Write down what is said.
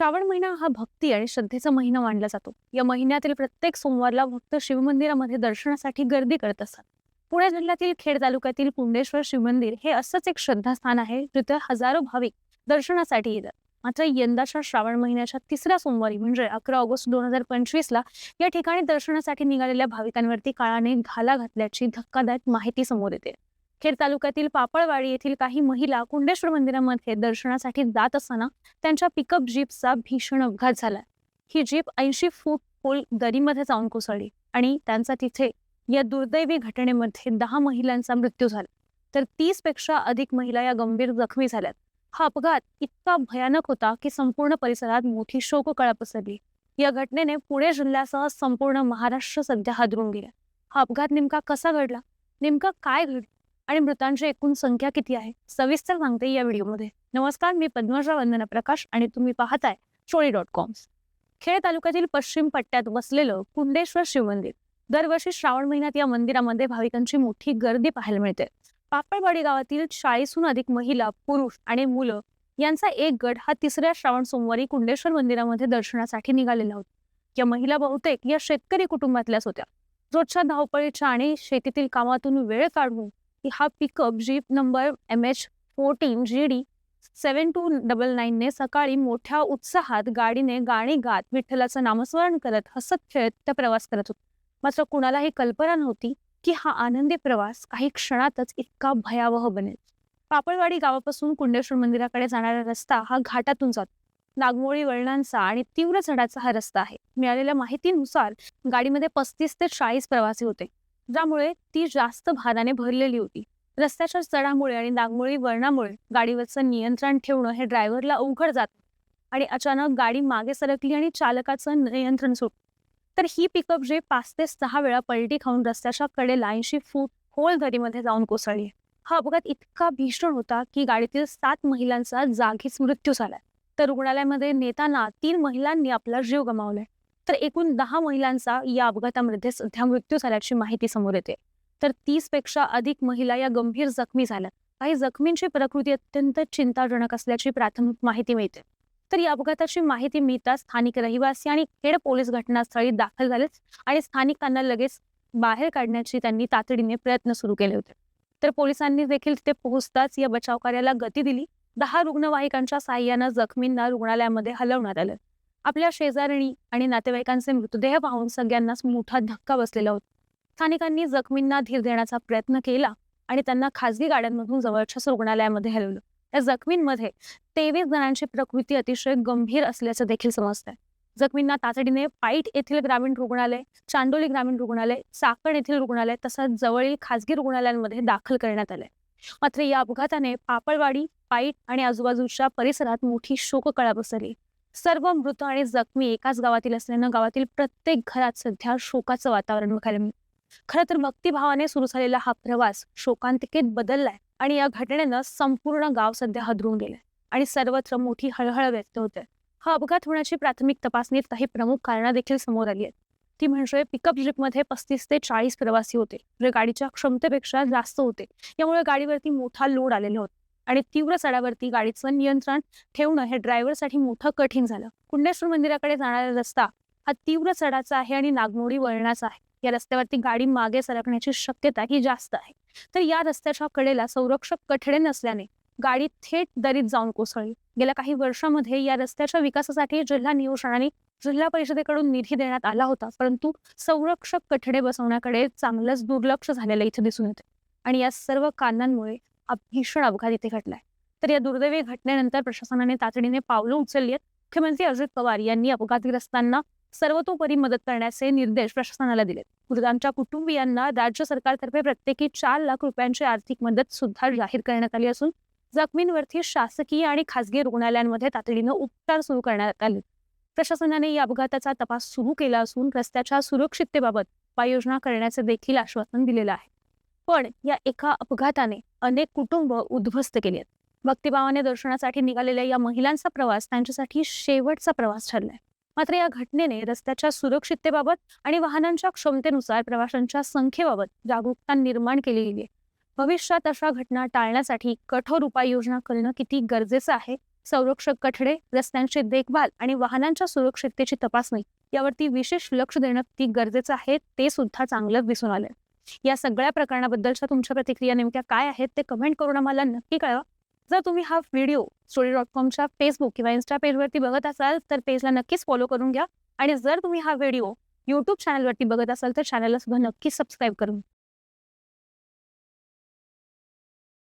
श्रावण महिना हा भक्ती आणि श्रद्धेचा महिना मानला जातो. या महिन्यातील प्रत्येक सोमवारला भक्त शिवमंदिरामध्ये दर्शनासाठी गर्दी करत असतात. पुणे जिल्ह्यातील खेड तालुक्यातील कुंडेश्वर शिवमंदिर हे असंच एक श्रद्धास्थान आहे जिथे हजारो भाविक दर्शनासाठी येतात. मात्र यंदाच्या श्रावण महिन्याच्या तिसऱ्या सोमवारी म्हणजे अकरा ऑगस्ट दोन हजार पंचवीस ला या ठिकाणी दर्शनासाठी निघालेल्या भाविकांवरती काळाने घाला घातल्याची धक्कादायक माहिती समोर येते. खेड तालुक्यातील पापळवाडी येथील काही महिला कुंडेश्वर मंदिरामध्ये दर्शनासाठी जात असताना त्यांच्या पिकअप जीपचा भीषण अपघात झाला. ही जीप ऐंशी फूट खोल दरीमध्ये जाऊन कोसळली आणि त्यांचा तिथे या दुर्दैवी घटनेमध्ये दहा महिलांचा मृत्यू झाला. तर तीसपेक्षा अधिक महिला या गंभीर जखमी झाल्यात. हा अपघात इतका भयानक होता की संपूर्ण परिसरात मोठी शोककळा पसरली. या घटनेने पुणे जिल्ह्यासह संपूर्ण महाराष्ट्र सध्या हादरून गेला. हा अपघात नेमका कसा घडला? नेमका काय घडलं आणि मृतांची एकूण संख्या किती आहे? सविस्तर सांगते या व्हिडिओमध्ये. नमस्कार मी पद्मजा वंदना प्रकाश आणि तुम्ही पाहताय चोळी डॉट कॉम. खेड तालुक्यातील पश्चिम पट्ट्यात वसलेलं कुंडेश्वर शिवमंदिर दरवर्षी श्रावण महिन्यात या मंदिरामध्ये भाविकांची मोठी गर्दी पाहायला मिळते. पापळवाडी गावातील चाळीसहून अधिक महिला पुरुष आणि मुलं यांचा एक गट हा तिसऱ्या श्रावण सोमवारी कुंडेश्वर मंदिरामध्ये दर्शनासाठी निघालेला होता. या महिला बहुतेक या शेतकरी कुटुंबातल्याच होत्या. रोजच्या धावपळीच्या आणि शेतीतील कामातून वेळ काढून हा pickup jeep number M H fourteen G D seven two double नाईनने सकाळी मोठ्या उत्साहात गाडीने गाणी गात विठ्ठलाचं नामस्मरण करत हसत खेळत त्या प्रवास करत होत. मात्र कुणालाही कल्पना नव्हती की हा आनंदी प्रवास काही क्षणातच इतका भयावह बनेल. पापळवाडी गावापासून कुंडेश्वर मंदिराकडे जाणारा रस्ता हा घाटातून जातो. नागमोळी वळणांचा आणि तीव्र चढाचा हा रस्ता आहे. मिळालेल्या माहितीनुसार गाडीमध्ये पस्तीस ते चाळीस प्रवासी होते. ज्यामुळे ती जास्त भाराने भरलेली होती. रस्त्याच्या चढामुळे आणि नागमोळी वळणामुळे गाडीवरचं नियंत्रण ठेवणं हे ड्रायव्हरला अवघड जात आणि अचानक गाडी मागे सरकली आणि चालकाचं नियंत्रण सुटलं. तर ही पिकअप जे पाच ते सहा वेळा पलटी खाऊन रस्त्याच्या कडेला ऐंशी फूट खोल दरीमध्ये जाऊन कोसळली. हा अपघात इतका भीषण होता की गाडीतील सात महिलांचा जागीच मृत्यू झाला. तर रुग्णालयामध्ये नेताना तीन महिलांनी आपला जीव गमावलाय तर एकूण दहा महिलांचा या अपघातामध्ये सध्या मृत्यू झाल्याची माहिती समोर येते. तर तीसपेक्षा अधिक महिला या गंभीर जखमी झाल्या. काही जखमींची प्रकृती अत्यंत चिंताजनक असल्याची प्राथमिक माहिती मिळते. तर या अपघाताची माहिती मिळताच स्थानिक रहिवासी आणि खेड पोलीस घटनास्थळी दाखल झालेच आणि स्थानिकांना लगेच बाहेर काढण्याची त्यांनी तातडीने प्रयत्न सुरू केले होते. तर पोलिसांनी देखील तिथे पोहोचताच या बचाव कार्याला गती दिली. दहा रुग्णवाहिकांच्या साह्यानं जखमींना रुग्णालयामध्ये हलवण्यात आलं. आपल्या शेजारणी आणि नातेवाईकांचे मृतदेह पाहून सगळ्यांनाच मोठा धक्का बसलेला होता. स्थानिकांनी जखमींना धीर देण्याचा प्रयत्न केला आणि त्यांना खासगी गाड्यांमधून जवळच्याच रुग्णालयामध्ये हलवलं. या जखमींमध्ये तेवीस जणांची प्रकृती अतिशय गंभीर असल्याचं देखील समजतंय. जखमींना तातडीने पाईट येथील ग्रामीण रुग्णालय चांडोली ग्रामीण रुग्णालय चाकण येथील रुग्णालय तसंच जवळील खासगी रुग्णालयांमध्ये दाखल करण्यात आले मात्र या अपघाताने पापळवाडी पाईट आणि आजूबाजूच्या परिसरात मोठी शोककळा पसरली. सर्व मृत आणि जखमी एकाच गावातील असल्यानं गावातील प्रत्येक घरात सध्या शोकाचं वातावरण बघायला मिळतं खरं तर भक्तिभावाने सुरू झालेला हा प्रवास शोकांतिकेत बदललाय आणि या घटनेनं संपूर्ण गाव सध्या हदरून गेलंय आणि सर्वत्र मोठी हळहळ व्यक्त होते हा अपघात होण्याची प्राथमिक तपासणीत काही प्रमुख कारणं देखील समोर आली आहेत. ती म्हणजे पिकअप जीपमध्ये पस्तीस ते चाळीस प्रवासी होते जे गाडीच्या क्षमतेपेक्षा जास्त होते. यामुळे गाडीवरती मोठा लोड आलेला होता. आणि तीव्र चढावरती गाडीचं नियंत्रण ठेवणं हे ड्रायव्हरसाठी मोठं कठीण झालं. कुंडेश्वर मंदिराकडे जाणारा रस्ता हा तीव्र चढाचा आहे आणि नागमोडी वळणाचा आहे. या रस्त्यावरती गाडी मागे सरकण्याची शक्यता ही जास्त आहे. तर या रस्त्याच्या कडेला संरक्षक कठडे नसल्याने गाडी थेट दरीत जाऊन कोसळली. गेल्या काही वर्षामध्ये या रस्त्याच्या विकासासाठी जिल्हा नियोजनाने जिल्हा परिषदेकडून निधी देण्यात आला होता. परंतु संरक्षक कठडे बसवण्याकडे चांगलंच दुर्लक्ष झालेलं इथे दिसून येते आणि या सर्व कारणांमुळे भीषण अपघात इथे घडलाय. तर या दुर्दैवी घटनेनंतर प्रशासनाने तातडीने पावलं उचलली आहेत. मुख्यमंत्री अजित पवार यांनी अपघातग्रस्तांना सर्वतोपरी मदत करण्याचे निर्देश प्रशासनाला दिलेत. मृतांच्या कुटुंबियांना राज्य सरकारतर्फे प्रत्येकी चार लाख रुपयांची आर्थिक मदत सुद्धा जाहीर करण्यात आली असून जखमींवरती शासकीय आणि खासगी रुग्णालयांमध्ये तातडीनं उपचार सुरू करण्यात आले. प्रशासनाने या अपघाताचा तपास सुरू केला असून रस्त्याच्या सुरक्षिततेबाबत उपाययोजना करण्याचे देखील आश्वासन दिलेलं आहे. पण या एका अपघाताने अनेक कुटुंब उद्ध्वस्त केली आहेत. भक्तिभावाने दर्शनासाठी निघालेल्या या महिलांचा प्रवास त्यांच्यासाठी शेवटचा प्रवास ठरलाय. मात्र या घटनेने रस्त्याच्या सुरक्षिततेबाबत आणि वाहनांच्या क्षमतेनुसार प्रवाशांच्या संख्येबाबत जागरूकता निर्माण केली गेली आहे. भविष्यात अशा घटना टाळण्यासाठी कठोर उपाययोजना करणं किती गरजेचं आहे? संरक्षक कठडे रस्त्यांची देखभाल आणि वाहनांच्या सुरक्षिततेची तपासणी यावरती विशेष लक्ष देणं ती गरजेचं आहे ते सुद्धा चांगलं दिसून आलं या सगळ्या प्रकरणाबद्दलच्या तुमच्या प्रतिक्रिया नेमक्या काय आहेत ते कमेंट करून आम्हाला नक्की कळवा. जर तुम्ही हा व्हिडिओ स्टोरी डॉट कॉमच्या फेसबुक किंवा इन्स्टा पेजवरती बघत असाल तर पेजला नक्कीच फॉलो करून घ्या. आणि जर तुम्ही हा व्हिडिओ यूट्यूब चॅनलवरती बघत असाल तर चॅनलला सुद्धा नक्की सबस्क्राईब करून